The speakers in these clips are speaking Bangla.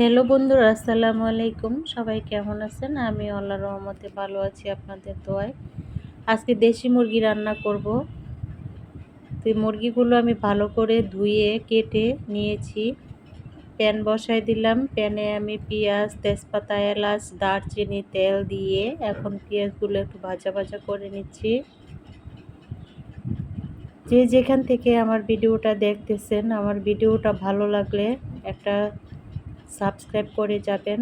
হ্যালো বন্ধুরা, আসসালামু আলাইকুম। সবাই কেমন আছেন? আমি আল্লাহ রহমতে ভালো আছি, আপনাদের দোয়ায়। আজকে দেশি মুরগি রান্না করব। তো মুরগিগুলো আমি ভালো করে ধুয়ে, কেটে নিয়েছি। প্যান বসাই দিলাম। প্যানে আমি পেঁয়াজ, তেজপাতা, এলাচ, দারচিনি, তেল দিয়ে এখন পেঁয়াজগুলো একটু ভাজা ভাজা করে নিচ্ছি। যে যেখান থেকে আমার ভিডিওটা দেখতেছেন, আমার ভিডিওটা ভালো লাগলে একটা সাবস্ক্রাইব করে যাবেন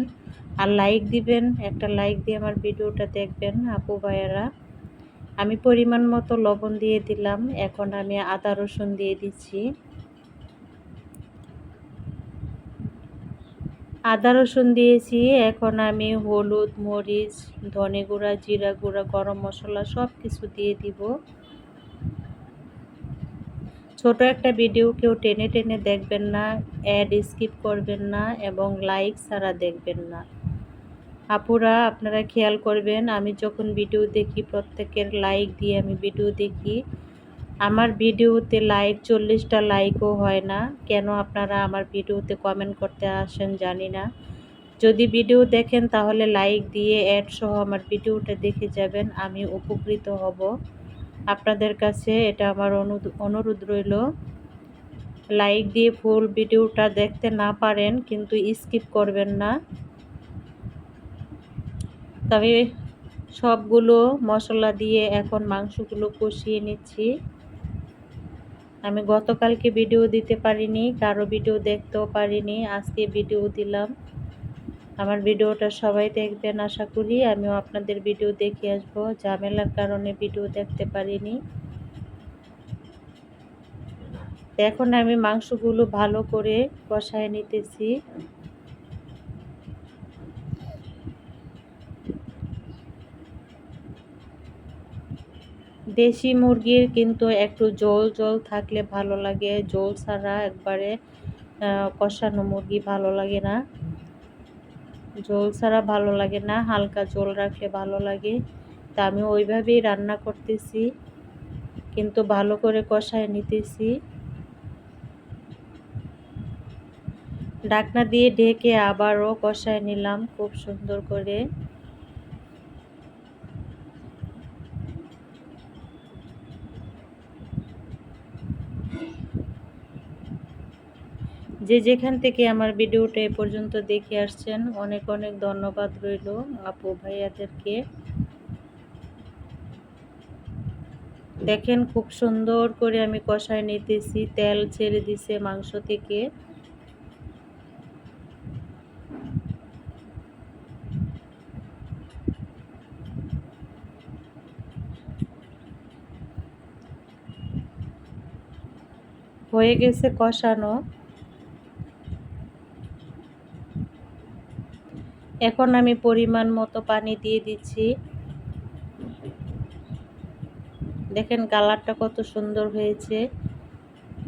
আর লাইক দিবেন, একটা লাইক দিয়ে আমার ভিডিওটা দেখবেন আপু ভাইয়ারা। আমি পরিমাণ মতো লবণ দিয়ে দিলাম, এখন আমি আদা রসুন দিয়ে দিচ্ছি। আদা রসুন দিয়েছি, এখন আমি হলুদ, মরিচ, ধনে গুঁড়া, জিরা গুঁড়া, গরম মশলা সব কিছু দিয়ে দিব। ছোট একটা ভিডিও কেউ টেনে টেনে দেখবেন না অ্যাড স্কিপ করবেন না এবং লাইক ছাড়া দেখবেন না। আপুরা, আপনারা খেয়াল করবেন, আমি যখন ভিডিও দেখি, প্রত্যেকের লাইক দিয়ে আমি ভিডিও দেখি। আমার ভিডিওতে লাইক চল্লিশটা লাইকও হয় না। কেন আপনারা আমার ভিডিওতে কমেন্ট করতে আসেন জানি না। যদি ভিডিও দেখেন, তাহলে লাইক দিয়ে অ্যাড সহ আমার ভিডিওটা দেখে যাবেন, আমি উপকৃত হব। আপনাদের কাছে এটা আমার অনুরোধ রইল। লাইক দিয়ে ফুল ভিডিওটা দেখতে না পারেন, কিন্তু স্কিপ করবেন না। তবে সবগুলো মশলা দিয়ে এখন মাংসগুলো কষিয়ে নিচ্ছি। আমি গতকালকে ভিডিও দিতে পারিনি, কারও ভিডিও দেখতেও পারিনি, আজকে ভিডিও দিলাম। আমার ভিডিওটা সবাই দেখবেন, আশা করি। আমিও আপনাদের ভিডিও দেখে আসব। ঝামেলার কারণে ভিডিও দেখতে পারিনি। এখন আমি মাংসগুলো ভালো করে কষায় নিতেছি। দেশি মুরগির কিন্তু একটু জল জল থাকলে ভালো লাগে। জল ছাড়া একবারে কষানো মুরগি ভালো লাগে না। জল ছাড়া ভালো লাগে না, হালকা জল রাখলে ভালো লাগে। তা আমি ওইভাবেই রান্না করতেছি, কিন্তু ভালো করে কষায় নিতেছি। ডাকনা দিয়ে ঢেকে আবারও কষায় নিলাম খুব সুন্দর করে। যে যেখান থেকে আমার ভিডিওটা এ পর্যন্ত দেখে আসছেন, অনেক অনেক ধন্যবাদ রইল আপু ভাইয়াদেরকে। দেখেন খুব সুন্দর করে আমি কষায় নিতেছি, তেল ছেড়ে দিছে মাংস থেকে। হয়ে গেছে কষানো। এখন আমি পরিমাণ মতো পানি দিয়ে দিচ্ছি। দেখেন কালারটা কত সুন্দর হয়েছে।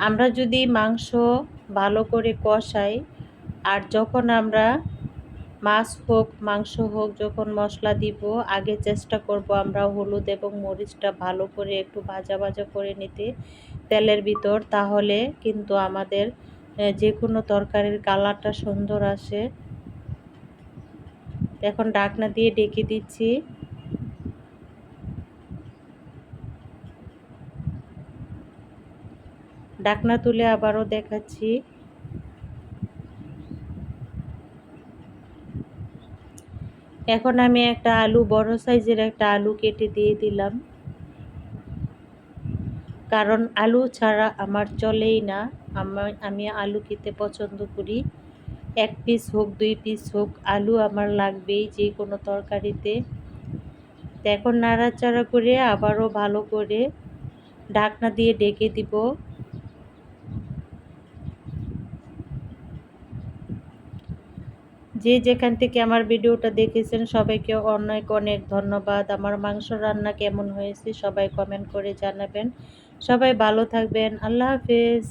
আমরা যদি মাংস ভালো করে কষাই, আর যখন আমরা মাছ হোক, মাংস হোক, যখন মশলা দিব, আগে চেষ্টা করব আমরা হলুদ এবং মরিচটা ভালো করে একটু ভাজা ভাজা করে নিতে তেলের ভিতর, তাহলে কিন্তু আমাদের যে কোনো তরকারির কালারটা সুন্দর আসে। এখন ডাকনা দিয়ে ডেকে দিচ্ছি। ডাকনা তুলে আবারও দেখাচ্ছি। এখন আমি একটা আলু, বড় সাইজের একটা আলু কেটে দিয়ে দিলাম। কারণ আলু ছাড়া আমার চলেই না। আমি আলু খেতে পছন্দ করি। এক পিস হোক, দুই পিস হোক, আলু আমার লাগবেই যে কোনো তরকারিতে। এখন নাড়াচাড়া করে আবারও ভালো করে ঢাকনা দিয়ে ডেকে দিব। যে যেখান থেকে আমার ভিডিওটা দেখেছেন, সবাইকে অনেক অনেক ধন্যবাদ। আমার মাংস রান্না কেমন হয়েছে সবাই কমেন্ট করে জানাবেন। সবাই ভালো থাকবেন। আল্লাহ হাফেজ।